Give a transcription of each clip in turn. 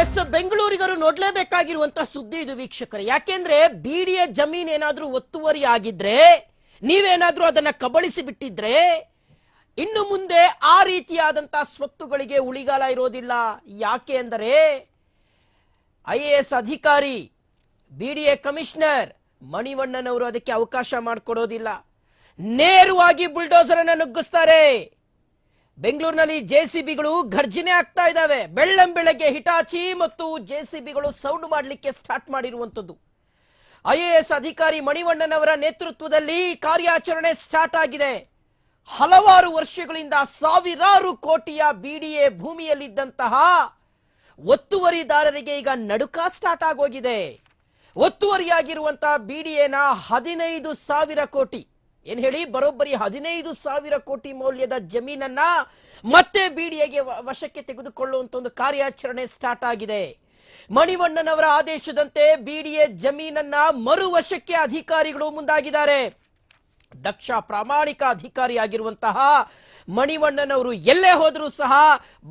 S, ಬೆಂಗಳೂರಿಗರು ನೋಡ್ಲೇಬೇಕಾಗಿರುವಂತ ಸುದ್ದಿ ಇದು ವೀಕ್ಷಕರು. ಯಾಕೆಂದ್ರೆ ಬಿಡಿಎ ಜಮೀನ್ ಏನಾದ್ರೂ ಒತ್ತುವರಿ ಆಗಿದ್ರೆ, ನೀವೇನಾದ್ರೂ ಅದನ್ನ ಕಬಳಿಸಿ ಬಿಟ್ಟಿದ್ರೆ, ಇನ್ನು ಮುಂದೆ ಆ ರೀತಿಯಾದಂತ ಸ್ವತ್ತುಗಳಿಗೆ ಉಳಿಗಾಲ ಇರೋದಿಲ್ಲ. ಯಾಕೆ ಅಂದರೆ, ಐ ಎ ಎಸ್ ಅಧಿಕಾರಿ, ಬಿಡಿಎ ಕಮಿಷನರ್ ಮಣಿವಣ್ಣನವರು ಅದಕ್ಕೆ ಅವಕಾಶ ಮಾಡಿಕೊಡೋದಿಲ್ಲ. ನೇರವಾಗಿ ಬುಲ್ಡೋಸರ್ ಅನ್ನು ನುಗ್ಗಿಸ್ತಾರೆ. ಬೆಂಗಳೂರಿನಲ್ಲಿ ಜೆಸಿಬಿಗಳು ಘರ್ಜನೆ ಆಗ್ತಾ ಇದ್ದಾವೆ. ಬೆಳ್ಳಂ ಬೆಳಗ್ಗೆ ಹಿಟಾಚಿ ಮತ್ತು ಜೆಸಿಬಿಗಳು ಸೌಂಡ್ ಮಾಡಲಿಕ್ಕೆ ಸ್ಟಾರ್ಟ್ ಮಾಡಿರುವಂತದ್ದು ಐಎಎಸ್ ಅಧಿಕಾರಿ ಮಣಿವಣ್ಣನವರ ನೇತೃತ್ವದಲ್ಲಿ ಕಾರ್ಯಾಚರಣೆ ಸ್ಟಾರ್ಟ್ ಆಗಿದೆ. ಹಲವಾರು ವರ್ಷಗಳಿಂದ ಸಾವಿರಾರು ಕೋಟಿಯ ಬಿಡಿಎ ಭೂಮಿಯಲ್ಲಿದ್ದಂತಹ ಒತ್ತುವರಿದಾರರಿಗೆ ಈಗ ನಡುಕ ಸ್ಟಾರ್ಟ್ ಆಗೋಗಿದೆ. ಒತ್ತುವರಿಯಾಗಿರುವಂತಹ ಬಿಡಿಎನ ಹದಿನೈದು ಸಾವಿರ ಕೋಟಿ. ಏನ್ ಹೇಳಿ? ಬರೋಬ್ಬರಿ ಹದಿನೈದು ಸಾವಿರ ಕೋಟಿ ಮೌಲ್ಯದ ಜಮೀನನ್ನ ಮತ್ತೆ ಬಿಡಿಎಗೆ ವಶಕ್ಕೆ ತೆಗೆದುಕೊಳ್ಳುವಂತ ಒಂದು ಕಾರ್ಯಾಚರಣೆ ಸ್ಟಾರ್ಟ್ ಆಗಿದೆ. ಮಣಿವಣ್ಣನವರ ಆದೇಶದಂತೆ ಬಿಡಿಎ ಜಮೀನನ್ನ ಮರು ವಶಕ್ಕೆ ಅಧಿಕಾರಿಗಳು ಮುಂದಾಗಿದ್ದಾರೆ. ದಕ್ಷ ಪ್ರಾಮಾಣಿಕ ಅಧಿಕಾರಿಯಾಗಿರುವಂತಹ ಮಣಿವಣ್ಣನವರು ಎಲ್ಲೇ ಹೋದರೂ ಸಹ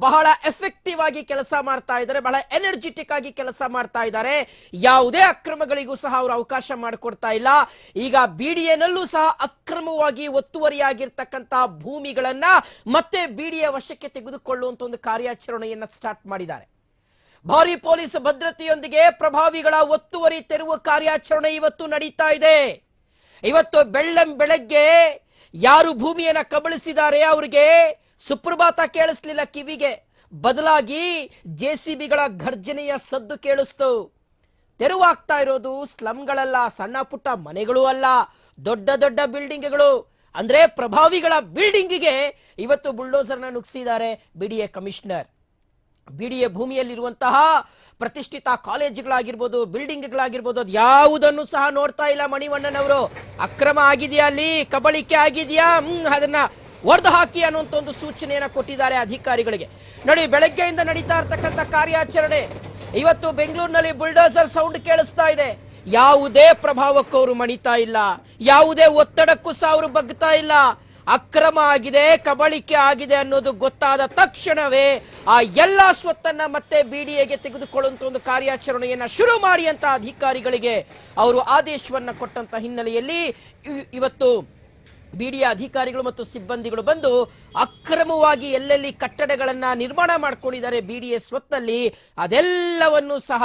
ಬಹಳ ಎಫೆಕ್ಟಿವ್ ಆಗಿ ಕೆಲಸ ಮಾಡ್ತಾ ಇದ್ದಾರೆ, ಬಹಳ ಎನರ್ಜೆಟಿಕ್ ಆಗಿ ಕೆಲಸ ಮಾಡ್ತಾ ಇದ್ದಾರೆ. ಯಾವುದೇ ಅಕ್ರಮಗಳಿಗೂ ಸಹ ಅವರು ಅವಕಾಶ ಮಾಡಿಕೊಡ್ತಾ ಇಲ್ಲ. ಈಗ ಬಿಡಿಎನಲ್ಲೂ ಸಹ ಅಕ್ರಮವಾಗಿ ಒತ್ತುವರಿಯಾಗಿರ್ತಕ್ಕಂತಹ ಭೂಮಿಗಳನ್ನ ಮತ್ತೆ ಬಿಡಿಎ ವಶಕ್ಕೆ ತೆಗೆದುಕೊಳ್ಳುವಂತ ಒಂದು ಕಾರ್ಯಾಚರಣೆಯನ್ನ ಸ್ಟಾರ್ಟ್ ಮಾಡಿದ್ದಾರೆ. ಭಾರಿ ಪೊಲೀಸ್ ಭದ್ರತೆಯೊಂದಿಗೆ ಪ್ರಭಾವಿಗಳ ಒತ್ತುವರಿ ತೆರವು ಕಾರ್ಯಾಚರಣೆ ಇವತ್ತು ನಡೀತಾ ಇದೆ. ಇವತ್ತು ಬೆಳ್ಳಂ ಬೆಳಗ್ಗೆ ಯಾರು ಭೂಮಿಯನ್ನ ಕಬಳಿಸಿದ್ದಾರೆ ಅವರಿಗೆ ಸುಪ್ರಭಾತ ಕೇಳಿಸ್ಲಿಲ್ಲ ಕಿವಿಗೆ. ಬದಲಾಗಿ ಜೆ ಸಿ ಬಿಗಳ ಘರ್ಜನೆಯ ಸದ್ದು ಕೇಳಿಸ್ತು. ತೆರವಾಗ್ತಾ ಇರೋದು ಸ್ಲಮ್ಗಳಲ್ಲ ಸಣ್ಣ ಪುಟ್ಟ ಮನೆಗಳು ಅಲ್ಲ, ದೊಡ್ಡ ದೊಡ್ಡ ಬಿಲ್ಡಿಂಗ್ಗಳು. ಅಂದ್ರೆ ಪ್ರಭಾವಿಗಳ ಬಿಲ್ಡಿಂಗಿಗೆ ಇವತ್ತು ಬುಲ್ಡೋಸರ್ನ ನುಗ್ಸಿದ್ದಾರೆ ಬಿಡಿಎ ಕಮಿಷನರ್. ಬಿಡಿಎ ಭೂಮಿಯಲ್ಲಿರುವಂತಹ ಪ್ರತಿಷ್ಠಿತ ಕಾಲೇಜುಗಳಾಗಿರ್ಬೋದು, ಬಿಲ್ಡಿಂಗ್ಗಳಾಗಿರ್ಬೋದು, ಅದು ಯಾವುದನ್ನು ಸಹ ನೋಡ್ತಾ ಇಲ್ಲ ಮಣಿವಣ್ಣನವರು. ಅಕ್ರಮ ಆಗಿದೆಯಾ ಅಲ್ಲಿ? ಕಬಳಿಕೆ ಆಗಿದೆಯಾ? ಅದನ್ನ ಒಡೆದು ಹಾಕಿ ಅನ್ನುವಂತ ಒಂದು ಸೂಚನೆಯನ್ನ ಕೊಟ್ಟಿದ್ದಾರೆ ಅಧಿಕಾರಿಗಳಿಗೆ. ನೋಡಿ, ಬೆಳಗ್ಗೆಯಿಂದ ನಡೀತಾ ಇರ್ತಕ್ಕಂಥ ಕಾರ್ಯಾಚರಣೆ. ಇವತ್ತು ಬೆಂಗಳೂರಿನಲ್ಲಿ ಬುಲ್ಡೋಸರ್ ಸೌಂಡ್ ಕೇಳಿಸ್ತಾ ಇದೆ. ಯಾವುದೇ ಪ್ರಭಾವಕ್ಕೂ ಅವರು ಮಣಿತಾ ಇಲ್ಲ. ಯಾವುದೇ ಒತ್ತಡಕ್ಕೂ ಸಹ ಅವರು ಬಗ್ತಾ ಇಲ್ಲ. ಅಕ್ರಮ ಆಗಿದೆ, ಕಬಳಿಕೆ ಆಗಿದೆ ಅನ್ನೋದು ಗೊತ್ತಾದ ತಕ್ಷಣವೇ ಆ ಎಲ್ಲ ಸ್ವತ್ತನ್ನ ಮತ್ತೆ ಬಿಡಿಎಗೆ ತೆಗೆದುಕೊಳ್ಳುವಂತ ಒಂದು ಕಾರ್ಯಾಚರಣೆಯನ್ನ ಶುರು ಮಾಡಿ ಅಂತ ಅಧಿಕಾರಿಗಳಿಗೆ ಅವರು ಆದೇಶವನ್ನ ಕೊಟ್ಟಂತ ಹಿನ್ನೆಲೆಯಲ್ಲಿ ಇವ್- ಇವತ್ತು ಬಿಡಿಎ ಅಧಿಕಾರಿಗಳು ಮತ್ತು ಸಿಬ್ಬಂದಿಗಳು ಬಂದು ಅಕ್ರಮವಾಗಿ ಎಲ್ಲೆಲ್ಲಿ ಕಟ್ಟಡಗಳನ್ನ ನಿರ್ಮಾಣ ಮಾಡ್ಕೊಂಡಿದ್ದಾರೆ ಬಿಡಿಎ ಸ್ವತ್ತಲ್ಲಿ, ಅದೆಲ್ಲವನ್ನು ಸಹ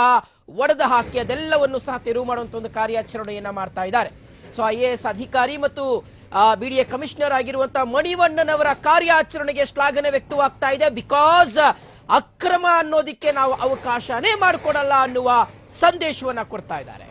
ಒಡೆದು ಹಾಕಿ ಅದೆಲ್ಲವನ್ನು ಸಹ ತೆರವು ಮಾಡುವಂತ ಒಂದು ಕಾರ್ಯಾಚರಣೆಯನ್ನ ಮಾಡ್ತಾ ಇದ್ದಾರೆ. ಸೊ ಐ ಎ ಎಸ್ ಅಧಿಕಾರಿ ಮತ್ತು ಬಿಡಿಎ ಕಮಿಷನರ್ ಆಗಿರುವಂತಹ ಮಣಿವಣ್ಣನವರ ಕಾರ್ಯಾಚರಣೆಗೆ ಶ್ಲಾಘನೆ ವ್ಯಕ್ತವಾಗ್ತಾ ಇದೆ. ಬಿಕಾಸ್ ಅಕ್ರಮ ಅನ್ನೋದಿಕ್ಕೆ ನಾವು ಅವಕಾಶನೇ ಮಾಡಿಕೊಡಲ್ಲ ಅನ್ನುವ ಸಂದೇಶವನ್ನ ಕೊಡ್ತಾ ಇದ್ದಾರೆ.